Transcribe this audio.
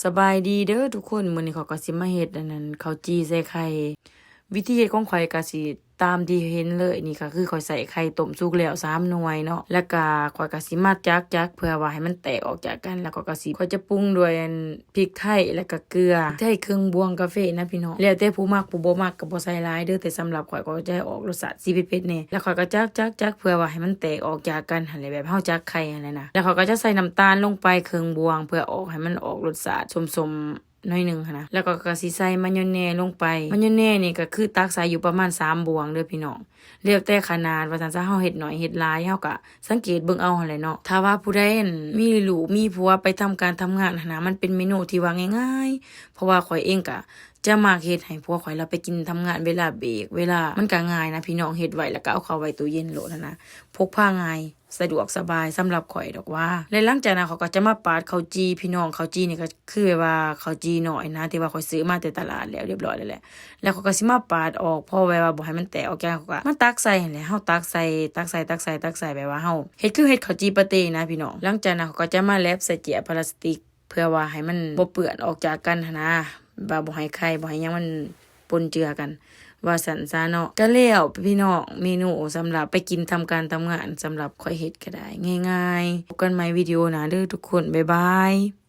สบายดีเด้อทุกคนมื้อนี้เขาก็สิมาเฮ็ดอันนั้นข้าวจีใส่ไข่ วิธีเฮ็ดของข่อยก็สิ ตามที่เห็นเลยนี่ก็คือข่อยใส่ไข่ต้มสุกแล้ว3หน่วยเนาะแล้วก็ข่อยก็สิมาจักจักเพื่อว่าให้มันแตกออกจากกัน แล้วก็ก็สิข่อยจะปรุงด้วยพริกไทยแล้วก็เกลือพริกไทยครึ่องบวงกาแฟนะพี่น้องแล้วแต่ผู้มักผู้บ่มักก็บ่ใส่หลายเด้อแต่สำหรับข่อยก็จะให้ออกรสชาติสิเผ็ดๆแน่แล้วข่อยก็จักจักจักเพื่อว่าให้มันแตกออกจากกันหั่นแหละแบบเฮาจักไข่หั่นแหละนะแล้วข่อยก็จะใส่น้ำตาลลงไปเครึ่องบวง เพื่อออกให้มันออกรสชาติสมๆ น้อยหนึ่งค่ะนะแล้วก็กระสิใส่มายองเนสลงไปมายองเนสนี่ก็คือตักใส่อยู่ประมาณ3บวงเด้อพี่น้องเรียกแต่ขนาดว่าซั่นซะเฮาเฮ็ดน้อยเฮ็ดลายเฮาก็สังเกตเบิ่งเอาหั่นแหละเนาะถ้าว่าผู้ใดอั่นมีลูกมีผัวไปทำการทำงานหั้นนะมันเป็นเมนูที่ว่าง่าย ๆ เพราะว่าข่อยเองก็จะมักเฮ็ดให้ผัวข่อยเราไปกินทำงานเวลาเบรกเวลามันก็ง่ายนะพี่น้องเฮ็ดไว้แล้วก็เอาเข้าไว้ตู้เย็นโหลดนะนะพกพาง่าย สะดวกสบายสำหรับข่อยดอกว่าและหลังจากนั้นเขาก็จะมาปาดข้าวจีพี่น้องข้าวจีนี่ก็คือแบบว่าข้าวจีหน่อยนะที่ว่าข่อยซื้อมาแต่ตลาดแล้วเรียบร้อยแล้วแหละแล้วเขาก็สิมาปาดออกพราะแบบว่าบ่ให้มันแตกออกจากเขาก็มาตักใส่หั่นแหละเฮาตักใส่ตักใส่ตักใส่ตักใส่แบบว่าเฮาเฮ็ดคือเฮ็ดข้าวจีปาเต้นะพี่น้องหลังจากนั้นเขาก็จะมาแลบใส่เจียพลาสติก เพื่อว่าให้มันบ่เปื้อนออกจากกันนะว่าบ่ให้ไข่บ่ให้หยังมันปนเจือกัน ว่าสันซาเนาะก็แล้วพี่น้องเมนูสำหรับไปกินทำการทำงานสำหรับข่อยเฮ็ดก็ได้ ง่ายๆพบกันใหม่วิดีโอหน้าเด้อทุกคน บ๊ายบาย